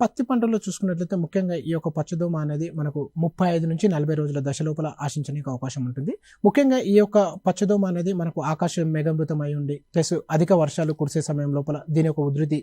పత్తి పంటలో చూసుకున్నట్లయితే ముఖ్యంగా ఈ యొక్క పచ్చదోమ అనేది మనకు ముప్పై ఐదు నుంచి నలభై రోజుల దశ లోపల ఆశించడానికి అవకాశం ఉంటుంది. ముఖ్యంగా ఈ యొక్క పచ్చదోమ అనేది మనకు ఆకాశం మేఘమృతం అయి ఉండి ప్లస్ అధిక వర్షాలు కురిసే సమయం లోపల దీని యొక్క ఉధృతి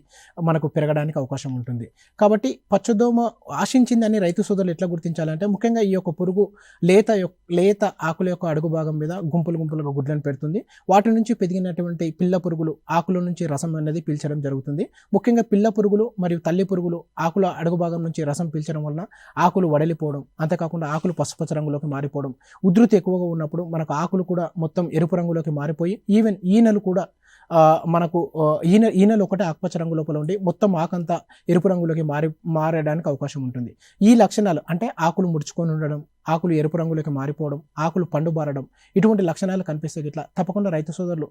మనకు పెరగడానికి అవకాశం ఉంటుంది. కాబట్టి పచ్చదోమ ఆశించిందని రైతు సోదరులు ఎట్లా గుర్తించాలంటే ముఖ్యంగా ఈ యొక్క పురుగు లేత యొక్క లేత ఆకుల యొక్క అడుగు భాగం మీద గుంపులు గుంపులుగా గుడ్లను పెడుతుంది. వాటి నుంచి పెరిగినటువంటి పిల్ల పురుగులు ఆకుల నుంచి రసం అనేది పీల్చడం జరుగుతుంది. ముఖ్యంగా పిల్ల పురుగులు మరియు తల్లి పురుగులు ఆకుల అడుగు భాగం నుంచి రసం పీల్చడం వలన ఆకులు వడలిపోవడం అంతేకాకుండా ఆకులు పసుపచ్చ రంగులోకి మారిపోవడం. ఉధృతి ఎక్కువగా ఉన్నప్పుడు మనకు ఆకులు కూడా మొత్తం ఎరుపు రంగులోకి మారిపోయి ఈవెన్ ఈనెలు కూడా మనకు ఈన ఈనలు ఈనెలు ఒకటే ఆకుపచ్చ రంగు లోపల ఉండి మొత్తం ఆకంతా ఎరుపు రంగులోకి మారి మారడానికి అవకాశం ఉంటుంది. ఈ లక్షణాలు అంటే ఆకులు ముడుచుకొని ఉండడం ఆకులు ఎరుపు రంగులోకి మారిపోవడం ఆకులు పండుబారడం ఇటువంటి లక్షణాలు కనిపిస్తే ఇట్లా తప్పకుండా రైతు సోదరులు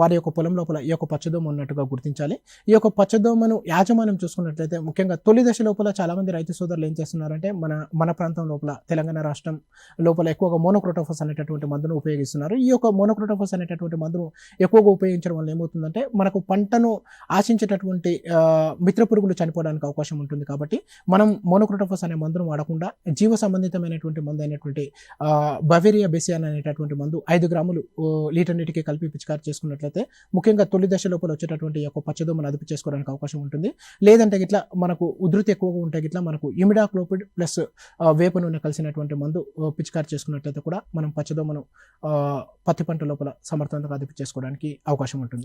వారి యొక్క పొలం లోపల ఈ యొక్క పచ్చదోమ ఉన్నట్టుగా గుర్తించాలి. ఈ యొక్క పచ్చదోమను యాజమాన్యం చూసుకున్నట్లయితే ముఖ్యంగా తొలి దశ లోపల చాలామంది రైతు సోదరులు ఏం చేస్తున్నారంటే మన మన ప్రాంతం లోపల తెలంగాణ రాష్ట్రం లోపల ఎక్కువగా మోనోక్రోటోఫస్ అనేటటువంటి మందును ఉపయోగిస్తున్నారు. ఈ యొక్క మోనోక్రోటోఫస్ అనేటటువంటి మందును ఎక్కువగా ఉపయోగించడం వల్ల ఏమవుతుందంటే మనకు పంటను ఆశించేటటువంటి మిత్ర పురుగులు చనిపోవడానికి అవకాశం ఉంటుంది కాబట్టి మనం మోనోక్రోటోఫస్ అనే మందును వాడకుండా జీవ సంబంధితమైనటువంటి మందు అయినటువంటి బవేరియా బెసియాన్ అనేటటువంటి మందు ఐదు గ్రాములు లీటర్ నీటికి కలిపి పిచికారి చేసుకున్నట్లయితే ముఖ్యంగా తొలి దశ లోపల వచ్చేటటువంటి యొక్క పచ్చదోమను అదుపు చేసుకోవడానికి అవకాశం ఉంటుంది. లేదంటే ఇట్లా మనకు ఉధృతి ఎక్కువగా ఉంటే ఇట్లా మనకు ఇమిడాక్లోపిడ్ ప్లస్ వేప నూనె కలిసినటువంటి మందు ఆ, పిచికారి చేసుకున్నట్లయితే కూడా మనం పచ్చదోమను పత్తి పంట లోపల సమర్థవంతంగా అదుపు చేసుకోవడానికి అవకాశం ఉంటుంది.